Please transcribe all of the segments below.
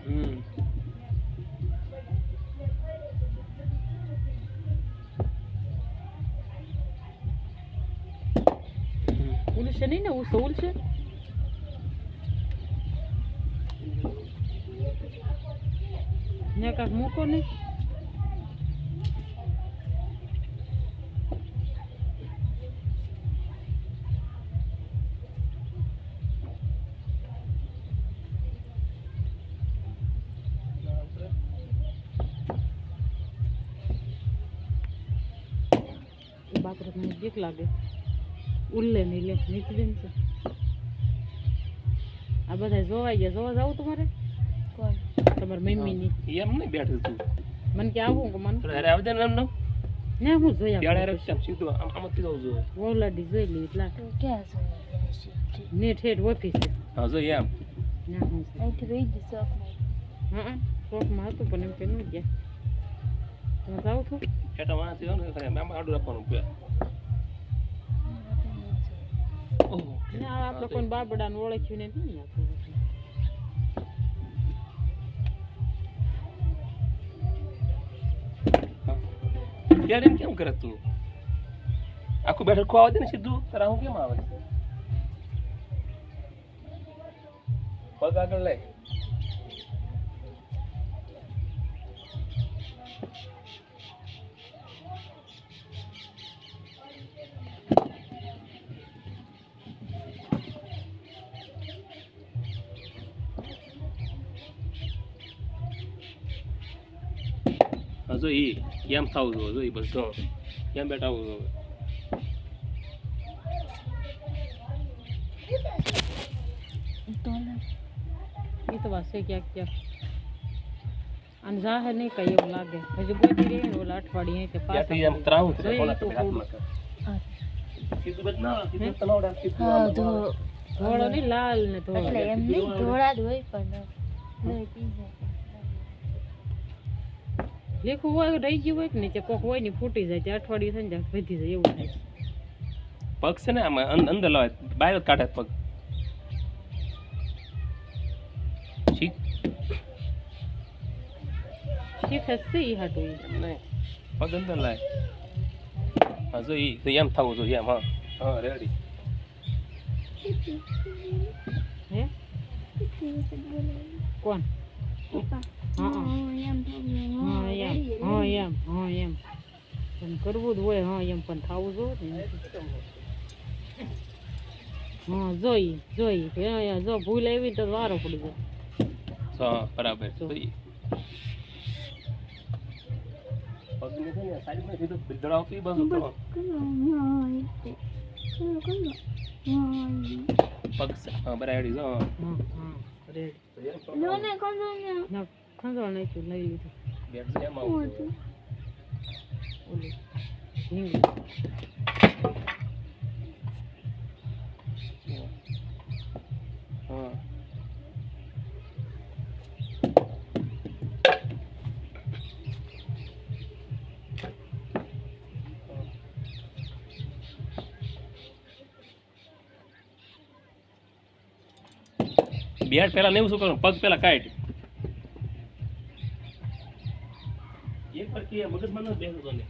હમ ઉલશે નહીં ને ઉલશે ઉલશે ને કાંક મૂકો ને બાપરે મને બીક લાગે ઉલ્લે નહીં લે નીચે બેન છે આ બધા જોવાઈ ગયા જોવા જાવું તમારે કોણ તમારી મમ્મીની એમ નહીં બેઠું તું મને કે આવું કે મને થોડા હારે આવી જાય ને એમ ને હું જોયા ત્યારે હારે આમ સીધું આમ આમ જ જવું જોઈએ ઓલાડી જોઈ લી એટલા તું ક્યાં છો ને ઠેઠ ઓફિસ છે હા જોઈએ એમ ના હું છે અહીંથી રહી ગઈ શોખમાં હા શોખમાં હતું પણ એમ કે ન ગયા તમે જાવ છો એટા વાંચી હોય ને ખરે આમ આડું રાખવાનું કે આપણે કોઈ બાબડાને ઓળખ્યું ને નહીં આપણે ત્યારે એમ કેમ કરે તું આખું બેઠક ખોવા આવે ને સીધું તારા હું કેમ આવે પગ આગળ લે જો એ એમ થવું જોઈએ જો એ બસ જો એમ બેઠા આવું જોઈએ એ તો વાસે ક્યાંક ક્યાંક અને જાહેર નહીં કઈ એવું લાગે હજુ ગોતી રહી ને ઓલા અઠવાડિયે કે ત્યાંથી એમ ત્રાવું ધોળો નહીં લાલ ને ધોળો એટલે એમ નહીં ધોળા જ હોય પણ લોહી પી જાય લીખું હોય રહી ગયું હોય કે નીચે કોક હોય ને ફૂટી જાય તે અઠવાડિયું થઈ જાય વધી જાય એવું થાય પગ છે ને આમાં અં- અંદર લાવે બહાર જ કાઢે પગ ઠીક શીખે છે ઈ હાટું ઈ. એમ નહીં પગ અંદર લાવે હા જો ઈ તો એમ થવું જોઈએ એમ હા હા રેડી હે કોણ હા હા હા એમ હા એમ હા એમ પણ કરવું જ હોય હા એમ પણ થવું જોઈએ ને હા જોઈ જોઈ કે અહીંયા જો ભૂલ આવી તો વારો પડી જાય હા બરાબર તો ઈ પગને છે ને સાઈડમાં સીધું બિદડાવતું ઈ બાજુ કરો પગ છે હા બરાબર જો હા હા રેડી ના ખંજવાળ નાખ્યું લઈ લીધું. બેટ પેલા ને શું કરવાનું? પગ પેલા કાઢ. એક વાર કે મગજમાં ન બેસતો ને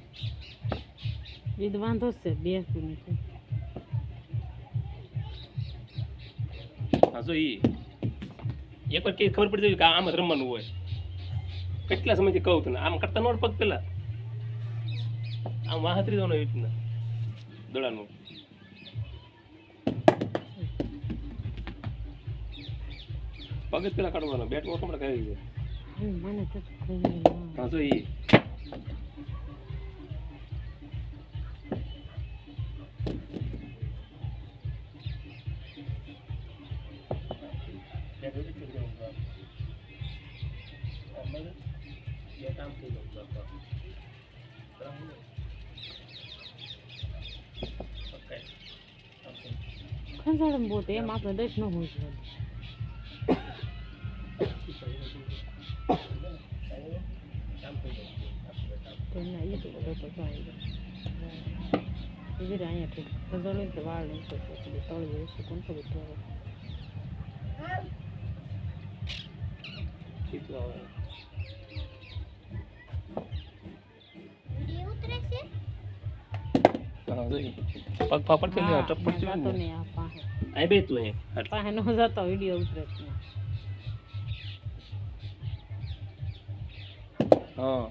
એ તો વાંધો જ છે બે નથી હા જો ઈ એક વાર કે ખબર પડી જાય કે આમ જ રમવાનું હોય કેટલા સમયથી કહું તને આમ કરતા નોટ પગ પેલા આમ વાહતરી જવાનું એવી રીતના દોડાનું પગ જ પેલા કાઢવાનો બેટ ઓછો મળે કરી દે હમ, મને 嗯，好，注意。看啥子？没得，麻烦得，是弄回去。વાળ નહીં હોય ને આ પાસે અહીં બે તું અહીંયા આટલે. પાસે નો જતો વીડિયો ઉતરે જ નહીં. હા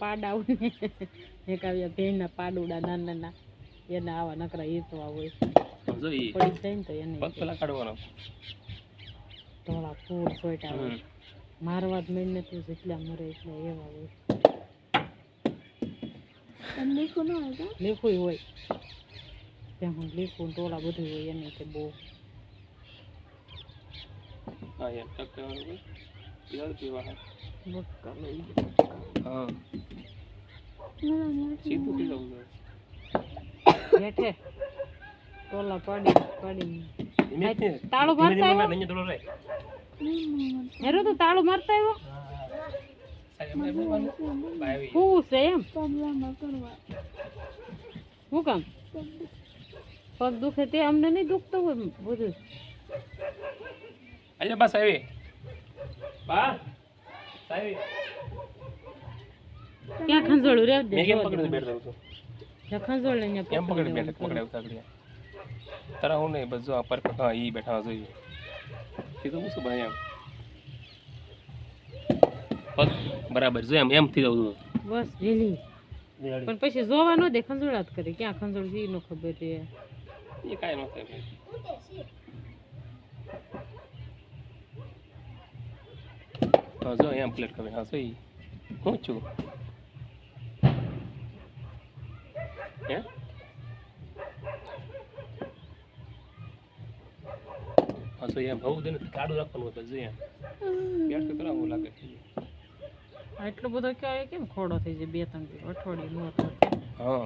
પાડા હોય એક આવ્યા ભેંના પાડુડા નાના નાના એને આવા નકરા ઈતવા હોય. પડી જાય ને તો એને ધોળા ફૂલ સોટા હોય. મારવા જ મેં નથી જેટલા મરે એટલા એવા હોય. લીખું હોય. ત્યાં હું લીખું ટોળા બધું હોય એને કે બહુ. હા યાર ટક. પીવા હા. લઈ હા. સીધું પી હેઠે ટોલા પાડી પાડી. તાળો મારતા માર, અહીંયા હેરો તો તાળું મારતા આવ્યો. હું છે એમ? શું કામ? પગ દુખે તે અમને નહીં દુખતો હોય બધું. આજે બસ આવી. બા આવી ક્યાં ખંજોળું રે? દે મેં કેમ બેઠ જ્યાં ખંજોળ કેમ પકડી બેઠો પકડાવ તારા હું નહીં બસ જો આ પર હા ઈ બેઠા જોઈએ પૂછું ભાઈ એમ. પગ બરાબર જો એમ એમ થઈ જવું છું. બસ પણ પછી જોવા ન દે ખંજોળા કરે. ક્યાં ખંજોળ છે ઈ નો ખબર છે એ કાંઈ ન થાય ભાઈ હા જો એમ પ્લેટ કરે હા જો ઈ હું છું હે હા તો એમ બહુ દિન કાઢું રાખવાનું હોય બસ જો એમ બેઠ તો કરાવવું લાગે આ એટલો બધો કહેવાય કેમ ખોડો થઈ જાય બે ત્રણ દિવસ અઠવાડિયું નો થાય હા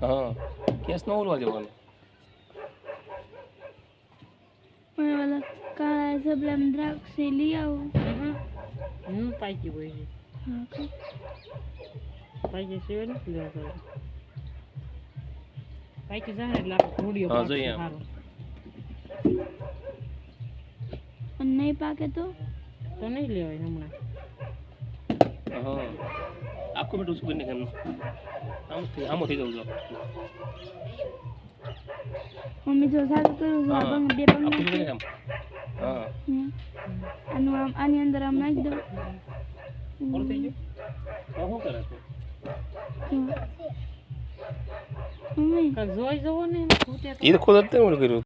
હા. કેસ નો ઉલવા જવાનો પણ ઓલા કાળા સબલામ દ્રાક્ષ લઈ આવું. હમ. હમ પાકી હોય છે. પાકી સિવાય નથી લેવા પાકી જાણે ને એટલે આપણે ઘોડીઓ હા, પાકશે જોઈએ આમ. સારો. અને નહીં પાકે તો? તો નહીં લેવાય હમણાં. હા. આખું બેઠું શું કરીને કેમ આમ આમ થઈ જવું છો મમ્મી જો સારું કરું છું આ હા પગ બે પગ નાખી. કરીને કેમ હા. આનું આમ આની અંદર આમ નાખી દઉં. પૂરું થઈ ગયું? હા શું કરે છે? મમ્મી. જોઈ જવો ને એ તો ખુદ જ કર્યું.